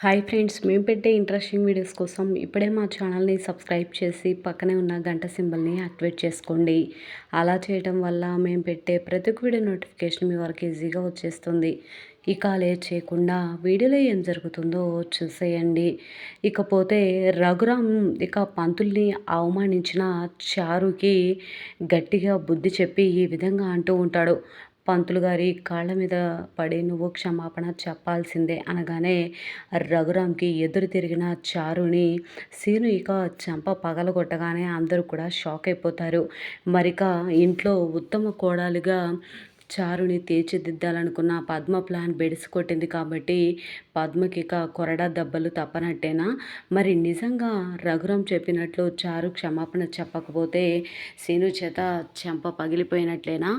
Hi friends మేము పెట్టే interesting videos కోసం ఇప్పుడే మా ఛానల్ని సబ్స్క్రైబ్ చేసి పక్కనే ఉన్న గంట సింబల్ని యాక్టివేట్ చేసుకోండి. అలా చేయడం వల్ల మేము పెట్టే ప్రతి ఒక్క వీడియో నోటిఫికేషన్ మీ వరకు ఈజీగా వచ్చేస్తుంది. ఇక లేట్ చేయకుండా వీడియోలో ఏం జరుగుతుందో చూసేయండి. ఇకపోతే రఘురామ్ ఇక పంతుల్ని అవమానించిన చారుకి గట్టిగా బుద్ధి చెప్పి ఈ విధంగా అంటూ ఉంటాడు. పంతులు గారి కాళ్ళ మీద పడి నువ్వు క్షమాపణ చెప్పాల్సిందే అనగానే రఘురామ్కి ఎదురు తిరిగిన చారుని సీను ఇక చెంప పగలగొట్టగానే అందరూ కూడా షాక్ అయిపోతారు. మరిక ఇంట్లో ఉత్తమ కోడలుగా చారుని తీర్చిదిద్దాలనుకున్న పద్మ ప్లాన్ బెడిసి కొట్టింది కాబట్టి పద్మకి ఇక కొరడా దెబ్బలు తప్పనట్టేనా? మరి నిజంగా రఘురాం చెప్పినట్లు చారు క్షమాపణ చెప్పకపోతే సీను చేత చెంప పగిలిపోయినట్లేనా?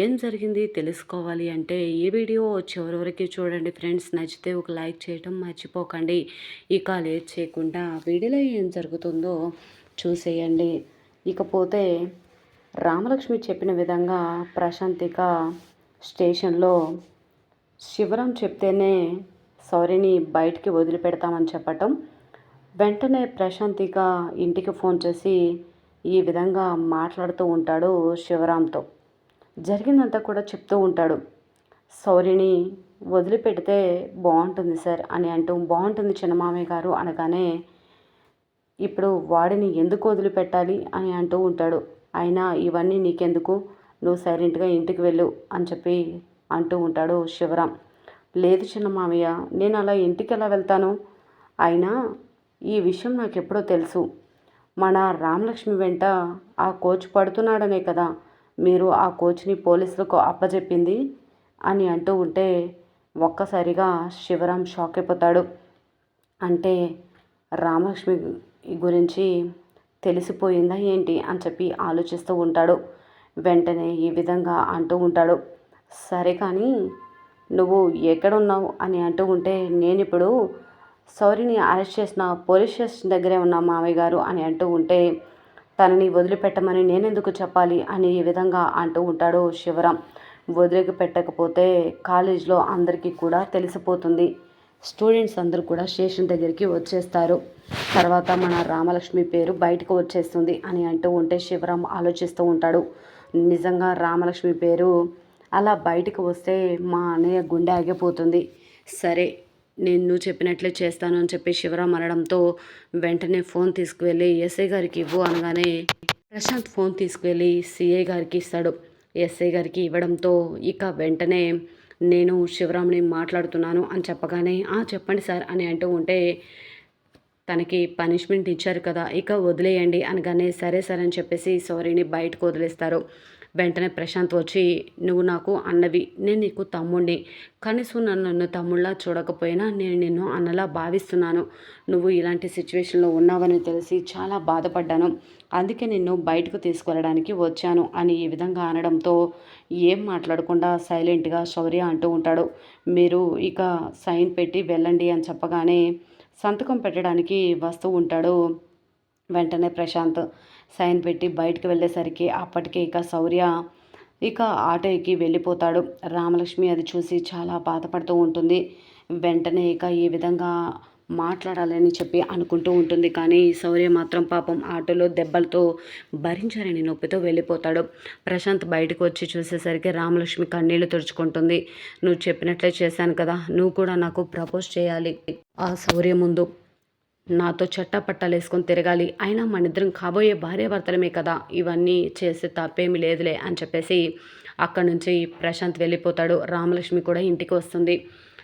ఏం జరిగింది తెలుసుకోవాలి అంటే ఈ వీడియో చివరి వరకు చూడండి ఫ్రెండ్స్. నచ్చితే ఒక లైక్ చేయటం మర్చిపోకండి. ఇక లేట్ చేయకుండా వీడియోలో ఏం జరుగుతుందో చూసేయండి. ఇకపోతే రామలక్ష్మి చెప్పిన విధంగా ప్రశాంతిక స్టేషన్లో శివరాం చెప్తేనే సౌరిని బయటికి వదిలిపెడతామని చెప్పటం. వెంటనే ప్రశాంతిక ఇంటికి ఫోన్ చేసి ఈ విధంగా మాట్లాడుతూ ఉంటాడు శివరాంతో. జరిగిందంతా కూడా చెప్తూ ఉంటాడు. సౌరిని వదిలిపెడితే బాగుంటుంది సార్ అని అంటూ బాగుంటుంది చిన్నమామయ్య గారు అనగానే ఇప్పుడు వాడిని ఎందుకు వదిలిపెట్టాలి? అని అంటూ ఉంటాడు. అయినా ఇవన్నీ నీకెందుకు? నువ్వు సైలెంట్గా ఇంటికి వెళ్ళు అని చెప్పి అంటూ ఉంటాడు శివరాం. లేదు చిన్న మామయ్య నేను అలా ఇంటికి ఎలా వెళ్తాను? అయినా ఈ విషయం నాకు ఎప్పుడో తెలుసు. మన రామలక్ష్మి వెంట ఆ కోచ్ పడుతున్నాడనే కదా మీరు ఆ కోచ్ని పోలీసులకు అప్పచెప్పింది అని అంటూ ఉంటే ఒక్కసారిగా శివరాం షాక్ అయిపోతాడు. అంటే రామలక్ష్మి గురించి తెలిసిపోయిందా ఏంటి అని చెప్పి ఆలోచిస్తూ ఉంటాడు. వెంటనే ఈ విధంగా అంటూ ఉంటాడు. సరే కానీ నువ్వు ఎక్కడున్నావు అని అంటూ ఉంటే నేను ఇప్పుడు సౌరిని అరెస్ట్ చేసిన పోలీస్ స్టేషన్ దగ్గరే ఉన్న మామయ్య గారు అని అంటూ ఉంటే తనని వదిలిపెట్టమని నేనెందుకు చెప్పాలి అని ఈ విధంగా అంటూ ఉంటాడు శివరాం. వదిలికి పెట్టకపోతే కాలేజీలో అందరికీ కూడా తెలిసిపోతుంది. స్టూడెంట్స్ అందరూ కూడా స్టేషన్ దగ్గరికి వచ్చేస్తారు. తర్వాత మన రామలక్ష్మి పేరు బయటకు వచ్చేస్తుంది అని అంటూ ఉంటే శివరాం ఆలోచిస్తూ ఉంటాడు. నిజంగా రామలక్ష్మి పేరు అలా బయటకు వస్తే మా అన్నయ్య గుండె ఆగిపోతుంది. సరే నేను చెప్పినట్లే చేస్తాను అని చెప్పి శివరాం అనడంతో వెంటనే ఫోన్ తీసుకువెళ్ళి ఎస్ఐ గారికి ఇవ్వు అనగానే ప్రశాంత్ ఫోన్ తీసుకువెళ్ళి సిఐ గారికి ఇస్తాడు. ఎస్ఐ గారికి ఇవ్వడంతో ఇక వెంటనే నేను శివరాముని మాట్లాడుతున్నాను అని చెప్పగానే ఆ చెప్పండి సార్ అని అంటూ ఉంటే తనకి పనిష్మెంట్ ఇచ్చారు కదా ఇక వదిలేయండి అనగానే సరే సరే అని చెప్పేసి సారీని బయటకు వదిలేస్తారు. వెంటనే ప్రశాంత్ వచ్చి నువ్వు నాకు అన్నవి నేను నీకు తమ్ముడిని కనీసం నన్ను నన్ను తమ్ముళ్ళ చూడకపోయినా నేను నిన్ను అన్నలా భావిస్తున్నాను. నువ్వు ఇలాంటి సిచ్యువేషన్లో ఉన్నావని తెలిసి చాలా బాధపడ్డాను. అందుకే నిన్ను బయటకు తీసుకెళ్ళడానికి వచ్చాను అని ఈ విధంగా అనడంతో ఏం మాట్లాడకుండా సైలెంట్గా శౌర్య అంటూ ఉంటాడు. మీరు ఇక సైన్ పెట్టి వెళ్ళండి అని చెప్పగానే సంతకం పెట్టడానికి వస్తూ ఉంటాడు వెంటనే ప్రశాంత్. సైన్ పెట్టి బయటకు వెళ్ళేసరికి అప్పటికే ఇక శౌర్య ఇక ఆటో ఎక్కి వెళ్ళిపోతాడు. రామలక్ష్మి అది చూసి చాలా బాధపడుతూ ఉంటుంది. వెంటనే ఇక ఈ విధంగా మాట్లాడాలని చెప్పి అనుకుంటూ ఉంటుంది. కానీ శౌర్య మాత్రం పాపం ఆటోలో దెబ్బలతో భరించారని నొప్పితో వెళ్ళిపోతాడు. ప్రశాంత్ బయటకు వచ్చి చూసేసరికి రామలక్ష్మి కన్నీళ్ళు తుడుచుకుంటుంది. నువ్వు చెప్పినట్లే చేశాను కదా నువ్వు కూడా నాకు ప్రపోజ్ చేయాలి. ఆ శౌర్య ముందు నాతో చట్టపట్టాలు వేసుకొని తిరగాలి. అయినా మన ఇద్దరం కాబోయే భార్యాభర్తలమే కదా. ఇవన్నీ చేసే తప్పేమీ లేదులే అని చెప్పేసి అక్కడి నుంచి ప్రశాంత్ వెళ్ళిపోతాడు. రామలక్ష్మి కూడా ఇంటికి వస్తుంది.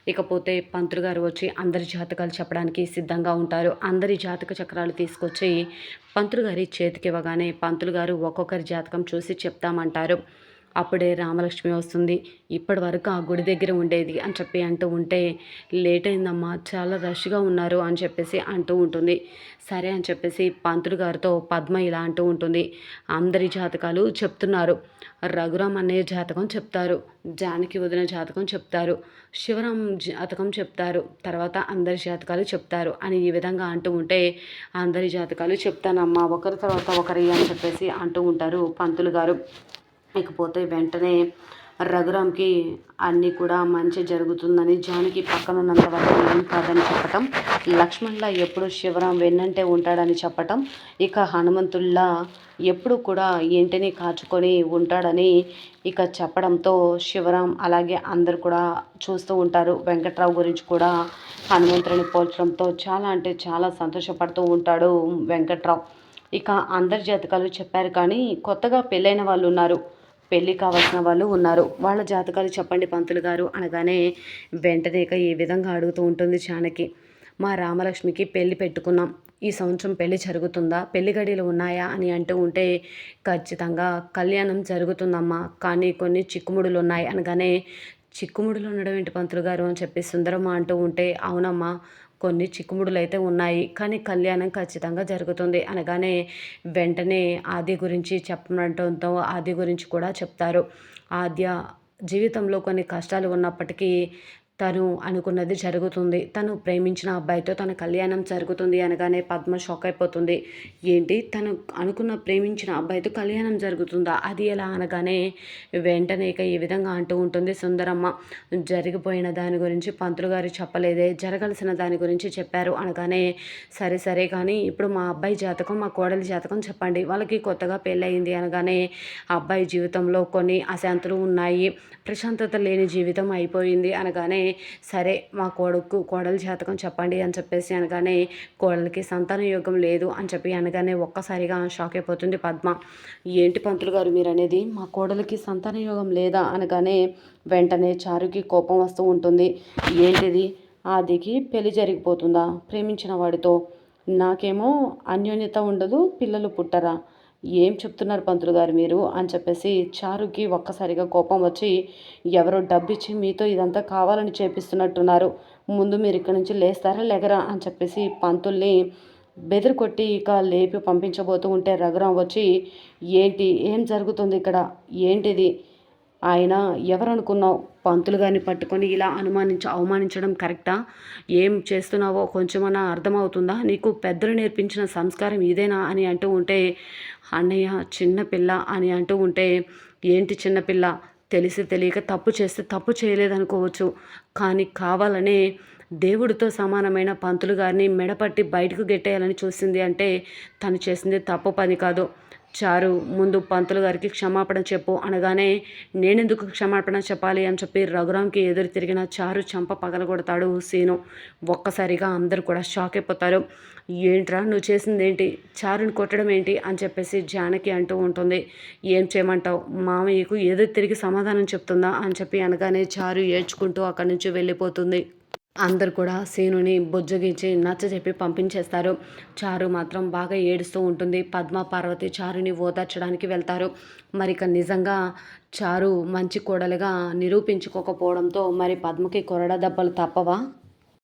ఇకపోతే పంతులు గారు వచ్చి అందరి జాతకాలు చెప్పడానికి సిద్ధంగా ఉంటారు. అందరి జాతక చక్రాలు తీసుకొచ్చి పంతులు గారి చేతికి ఇవ్వగానే పంతులు గారు ఒక్కొక్కరి జాతకం చూసి చెప్తామంటారు. అప్పుడే రామలక్ష్మి వస్తుంది. ఇప్పటి వరకు ఆ గుడి దగ్గర ఉండేది అని చెప్పి అంటూ ఉంటే లేట్ అయిందమ్మా చాలా రష్గా ఉన్నారు అని చెప్పేసి అంటూ ఉంటుంది. సరే అని చెప్పేసి పంతులు గారితో పద్మ ఇలా అంటూ ఉంటుంది. అందరి జాతకాలు చెప్తున్నారు. రఘురామ్ అన్నయ్య జాతకం చెప్తారు. జానకి వదిన జాతకం చెప్తారు. శివరాం జాతకం చెప్తారు. తర్వాత అందరి జాతకాలు చెప్తారు అని ఈ విధంగా అంటూ ఉంటే అందరి జాతకాలు చెప్తానమ్మా ఒకరి తర్వాత ఒకరి అని చెప్పేసి అంటూ ఉంటారు పంతులు గారు. ఇకపోతే వెంటనే రఘురామ్కి అన్నీ కూడా మంచి జరుగుతుందని జానకి పక్కన ఉన్నంత వరకు ఏం కాదని చెప్పటం లక్ష్మణ్లా ఎప్పుడు శివరాం వెన్నంటే ఉంటాడని చెప్పటం ఇక హనుమంతుల్లా ఎప్పుడు కూడా ఇంటిని కాచుకొని ఉంటాడని ఇక చెప్పడంతో శివరాం అలాగే అందరు కూడా చూస్తూ ఉంటారు. వెంకట్రావు గురించి కూడా హనుమంతుడిని పోల్చడంతో చాలా అంటే చాలా సంతోషపడుతూ ఉంటాడు వెంకట్రావు. ఇక అందరి జాతకాలు చెప్పారు కానీ కొత్తగా పెళ్ళైన వాళ్ళు ఉన్నారు పెళ్ళి కావాల్సిన వాళ్ళు ఉన్నారు. వాళ్ళ జాతకాలు చెప్పండి పంతులు గారు అనగానే వెంటనే ఇక ఈ విధంగా అడుగుతూ ఉంటుంది చానకి మా రామలక్ష్మికి పెళ్ళి పెట్టుకున్నాం. ఈ సంవత్సరం పెళ్ళి జరుగుతుందా? పెళ్ళి గడియలు ఉన్నాయా? అని అంటూ ఉంటే ఖచ్చితంగా కళ్యాణం జరుగుతుందమ్మా. కానీ కొన్ని చిక్కుముడులు ఉన్నాయి అనగానే చిక్కుముడులు ఉండడం ఏంటి పంతులు గారు అని చెప్పి సుందరమ్మ అంటూ ఉంటే అవునమ్మా కొన్ని చిక్కుముడులు అయితే ఉన్నాయి. కానీ కళ్యాణం ఖచ్చితంగా జరుగుతుంది. అనగానే వెంటనే ఆది గురించి చెప్పడంతో ఆది గురించి కూడా చెప్తారు. ఆద్య జీవితంలో కొన్ని కష్టాలు ఉన్నప్పటికీ తను అనుకున్నది జరుగుతుంది. తను ప్రేమించిన అబ్బాయితో తన కళ్యాణం జరుగుతుంది అనగానే పద్మ షాక్ అయిపోతుంది. ఏంటి? తను అనుకున్న ప్రేమించిన అబ్బాయితో కళ్యాణం జరుగుతుందా? అది ఎలా అనగానే వెంటనే ఇక ఈ విధంగా అంటూ ఉంటుంది సుందరమ్మ. జరిగిపోయిన దాని గురించి పంతులు గారు చెప్పలేదే జరగాల్సిన దాని గురించి చెప్పారు అనగానే సరే సరే కానీ ఇప్పుడు మా అబ్బాయి జాతకం మా కోడలి జాతకం చెప్పండి. వాళ్ళకి కొత్తగా పెళ్ళయింది అనగానే అబ్బాయి జీవితంలో కొన్ని అశాంతులు ఉన్నాయి. ప్రశాంతత లేని జీవితం అయిపోయింది అనగానే సరే మా కొడుకు కోడలు జాతకం చెప్పండి అని చెప్పేసి అనగానే కోడలికి సంతాన యోగం లేదు అని చెప్పి అనగానే ఒక్కసారిగా షాక్ అయిపోతుంది పద్మ. ఏంటి పంతులు గారు మీరు అనేది మా కోడలికి సంతాన యోగం లేదా? అనగానే వెంటనే చారుకి కోపం వస్తూ ఉంటుంది. ఏంటిది? ఆదికి పెళ్ళి జరిగిపోతుందా? ప్రేమించిన వాడితో. నాకేమో అన్యోన్యత ఉండదు పిల్లలు పుట్టరా? ఏం చెప్తున్నారు పంతులు గారు మీరు? అని చెప్పేసి చారుకి ఒక్కసారిగా కోపం వచ్చి ఎవరో డబ్బిచ్చి మీతో ఇదంతా కావాలని చేపిస్తున్నట్టున్నారు. ముందు మీరు ఇక్కడ నుంచి లేస్తారా లేగరా? అని చెప్పేసి పంతుల్ని బెదిరికొట్టి ఇక లేపి పంపించబోతూ ఉంటే రఘురాం వచ్చి ఏంటి? ఏం జరుగుతుంది ఇక్కడ? ఏంటిది? ఆయన ఎవరనుకున్నావు? పంతులు గారిని పట్టుకొని ఇలా అనుమానించి అవమానించడం కరెక్టా? ఏం చేస్తున్నావో కొంచెమన్నా అర్థమవుతుందా? నీకు పెద్దలు నేర్పించిన సంస్కారం ఇదేనా అని అంటూ ఉంటే అన్నయ్య చిన్నపిల్ల అని అంటూ ఉంటే ఏంటి చిన్నపిల్ల తెలిసి తెలియక తప్పు చేస్తే తప్పు చేయలేదనుకోవచ్చు. కానీ కావాలనే దేవుడితో సమానమైన పంతులు గారిని మెడపట్టి బయటకు గెట్టేయాలని చూసింది అంటే తను చేసింది తప్పు పని కాదు. చారు ముందు పంతులు గారికి క్షమాపణ చెప్పు అనగానే నేనెందుకు క్షమాపణ చెప్పాలి అని చెప్పి రఘురామ్కి ఎదురు తిరిగిన చారు చంప పగలగొడతాడు సీను. ఒక్కసారిగా అందరు కూడా షాక్ అయిపోతారు. ఏంట్రా నువ్వు చేసింది ఏంటి చారుని కొట్టడం ఏంటి? అని చెప్పేసి జానకి అంటూ ఉంటుంది. ఏం చేయమంటావు? మామయ్యకు ఎదురు తిరిగి సమాధానం చెప్తుందా? అని చెప్పి అనగానే చారు ఏడ్చుకుంటూ అక్కడి నుంచి వెళ్ళిపోతుంది. అందరు కూడా సీనుని బుజ్జగించి నచ్చ చెప్పి పంపించేస్తారు. చారు మాత్రం బాగా ఏడుస్తూ ఉంటుంది. పద్మ పార్వతి చారుని ఓదార్చడానికి వెళ్తారు. మరి ఇక నిజంగా చారు మంచి కోడలుగా నిరూపించుకోకపోవడంతో మరి పద్మకి కొరడ దెబ్బలు తప్పవా?